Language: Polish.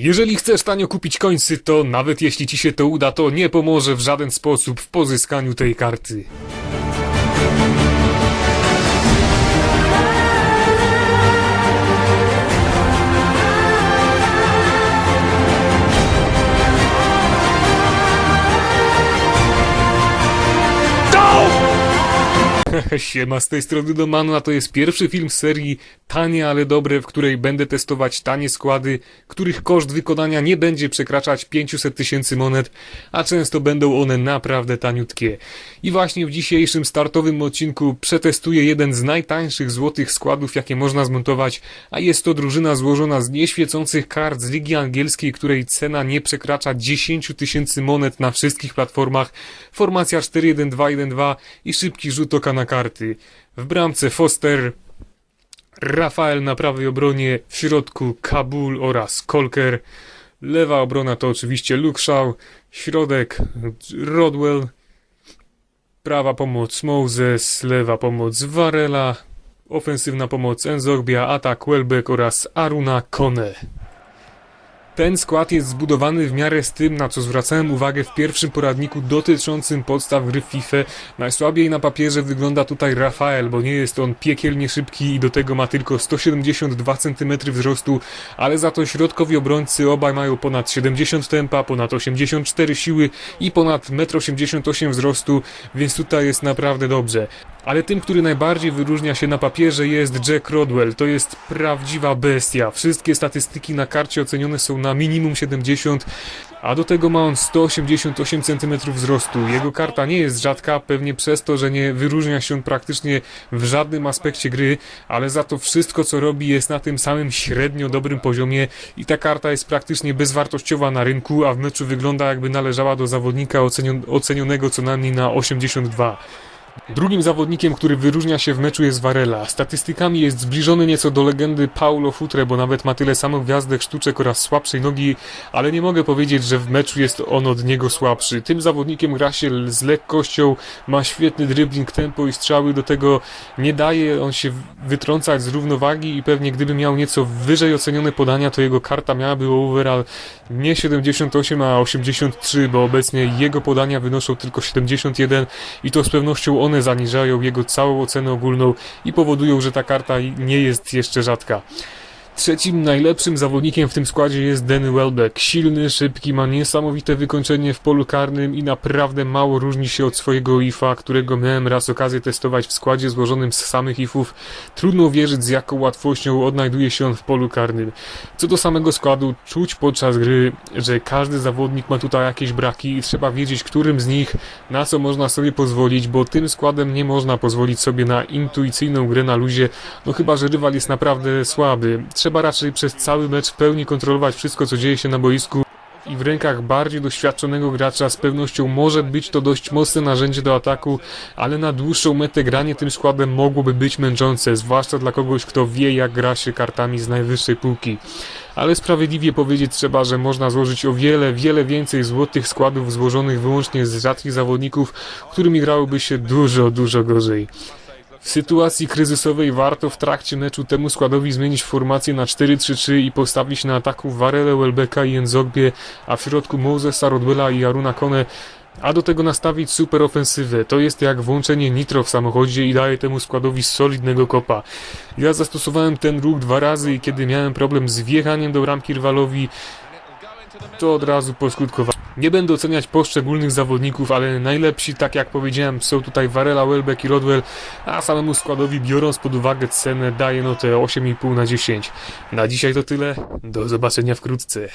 Jeżeli chcesz tanio kupić końcy, to nawet jeśli ci się to uda, to nie pomoże w żaden sposób w pozyskaniu tej karty. Siema, z tej strony Domanu, a to jest pierwszy film serii Tanie, ale dobre, w której będę testować tanie składy, których koszt wykonania nie będzie przekraczać 500 tysięcy monet, a często będą one naprawdę taniutkie. I właśnie w dzisiejszym startowym odcinku przetestuję jeden z najtańszych złotych składów, jakie można zmontować, a jest to drużyna złożona z nieświecących kart z Ligi Angielskiej, której cena nie przekracza 10 tysięcy monet na wszystkich platformach, formacja 4-1-2-1-2 i szybki rzut oka na karty. W bramce Foster, Rafael na prawej obronie, w środku Kabul oraz Kolker. Lewa obrona to oczywiście Luke Shaw, środek Rodwell, prawa pomoc Moses, lewa pomoc Varela, ofensywna pomoc Enzogbia, atak Welbeck oraz Aruna Kone. Ten skład jest zbudowany w miarę z tym, na co zwracałem uwagę w pierwszym poradniku dotyczącym podstaw gry FIFA. Najsłabiej na papierze wygląda tutaj Rafael, bo nie jest on piekielnie szybki i do tego ma tylko 172 cm wzrostu, ale za to środkowi obrońcy obaj mają ponad 70 tempa, ponad 84 siły i ponad 1,88 m wzrostu, więc tutaj jest naprawdę dobrze. Ale tym, który najbardziej wyróżnia się na papierze jest Jack Rodwell. To jest prawdziwa bestia. Wszystkie statystyki na karcie ocenione są na minimum 70, a do tego ma on 188 cm wzrostu. Jego karta nie jest rzadka, pewnie przez to, że nie wyróżnia się on praktycznie w żadnym aspekcie gry, ale za to wszystko co robi jest na tym samym średnio dobrym poziomie i ta karta jest praktycznie bezwartościowa na rynku, a w meczu wygląda jakby należała do zawodnika ocenion- ocenionego co najmniej na 82. Drugim zawodnikiem, który wyróżnia się w meczu jest Varela. Statystykami jest zbliżony nieco do legendy Paulo Futre, bo nawet ma tyle samo gwiazdek, sztuczek oraz słabszej nogi, ale nie mogę powiedzieć, że w meczu jest on od niego słabszy. Tym zawodnikiem gra się z lekkością, ma świetny dribbling, tempo i strzały, do tego nie daje on się wytrącać z równowagi i pewnie gdyby miał nieco wyżej ocenione podania, to jego karta miałaby overall nie 78, a 83, bo obecnie jego podania wynoszą tylko 71 i to z pewnością one zaniżają jego całą ocenę ogólną i powodują, że ta karta nie jest jeszcze rzadka. Trzecim najlepszym zawodnikiem w tym składzie jest Danny Welbeck. Silny, szybki, ma niesamowite wykończenie w polu karnym i naprawdę mało różni się od swojego IFA, którego miałem raz okazję testować w składzie złożonym z samych IFów. Trudno uwierzyć z jaką łatwością odnajduje się on w polu karnym. Co do samego składu, czuć podczas gry, że każdy zawodnik ma tutaj jakieś braki i trzeba wiedzieć, którym z nich na co można sobie pozwolić, bo tym składem nie można pozwolić sobie na intuicyjną grę na luzie, no chyba, że rywal jest naprawdę słaby. Trzeba raczej przez cały mecz w pełni kontrolować wszystko, co dzieje się na boisku i w rękach bardziej doświadczonego gracza z pewnością może być to dość mocne narzędzie do ataku, ale na dłuższą metę granie tym składem mogłoby być męczące, zwłaszcza dla kogoś, kto wie jak gra się kartami z najwyższej półki. Ale sprawiedliwie powiedzieć trzeba, że można złożyć o wiele, wiele więcej złotych składów złożonych wyłącznie z rzadkich zawodników, którymi grałoby się dużo, dużo gorzej. W sytuacji kryzysowej warto w trakcie meczu temu składowi zmienić formację na 4-3-3 i postawić na ataku Varele, Welbecka i Enzogbie, a w środku Mosesa, Rodwella i Aruna Kone, a do tego nastawić super ofensywę. To jest jak włączenie nitro w samochodzie i daje temu składowi solidnego kopa. Ja zastosowałem ten ruch dwa razy i kiedy miałem problem z wjechaniem do bramki rywalowi, to od razu poskutkowało. Nie będę oceniać poszczególnych zawodników, ale najlepsi, tak jak powiedziałem, są tutaj Varela, Welbeck i Rodwell, a samemu składowi, biorąc pod uwagę cenę, daję notę 8,5 na 10. Na dzisiaj to tyle. Do zobaczenia wkrótce.